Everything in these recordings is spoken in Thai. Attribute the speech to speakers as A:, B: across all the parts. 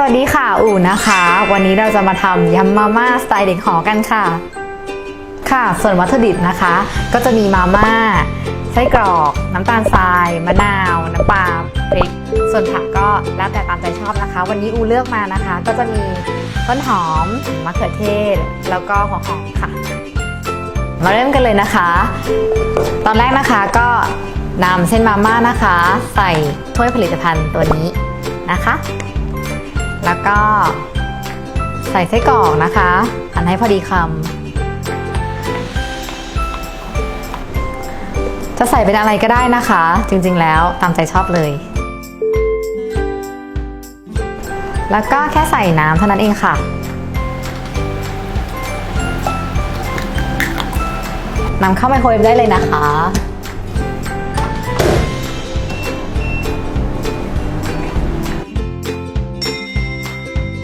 A: สวัสดีค่ะ อู่นะคะ วันนี้เราจะมาทำยำมาม่าสไตล์เด็กหอกันค่ะ ค่ะ ส่วนวัตถุดิบนะคะ ก็จะมีมาม่า ไส้กรอก น้ำตาลทราย มะนาว น้ำปลาพริก ส่วนผักก็แล้วแต่ตามใจชอบนะคะ วันนี้อูเลือกมานะคะ ก็จะมีต้นหอม มะเขือเทศ แล้วก็หัวหอมค่ะ มาเริ่มกันเลยนะคะ ตอนแรกนะคะก็นำเส้นมาม่านะคะ ใส่ถ้วยผลิตภัณฑ์ตัวนี้นะคะ แล้วก็ใส่ไส้กรอกนะคะหั่นให้พอดีคำจะใส่เป็นอะไรก็ได้นะคะ จริงๆแล้วตามใจชอบเลย แล้วก็แค่ใส่น้ำเท่านั้นเองค่ะนำเข้าไมโครเวฟได้เลยนะคะ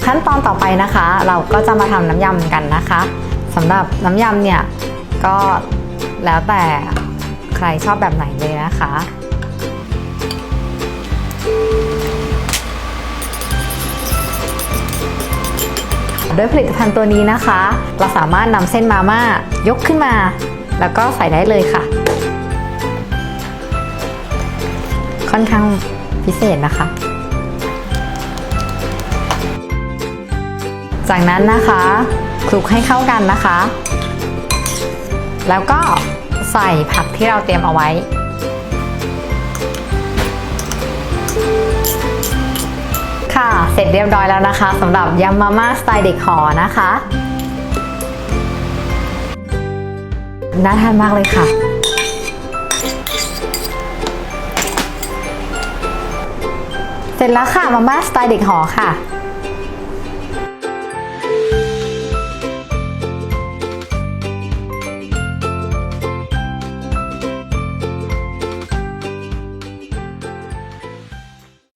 A: ขั้นตอนต่อไปนะคะ เราก็จะมาทำน้ำยำกันนะคะสำหรับน้ำยำเนี่ยก็แล้วแต่ใครชอบแบบไหนเลยนะคะด้วยผลิตภัณฑ์ตัวนี้นะคะ เราสามารถนำเส้นมาม่ายกขึ้นมา แล้วก็ใส่ได้เลยค่ะ ค่อนข้างพิเศษนะคะ จากนั้นนะคะคลุกให้เข้ากันนะคะ แล้วก็ใส่ผักที่เราเตรียมเอาไว้ ค่ะเสร็จเรียบร้อยแล้วนะคะสำหรับยำมาม่าสไตล์เด็กหอนะคะน่าทานมากเลยค่ะ เสร็จแล้วค่ะมาม่าสไตล์เด็กหอค่ะ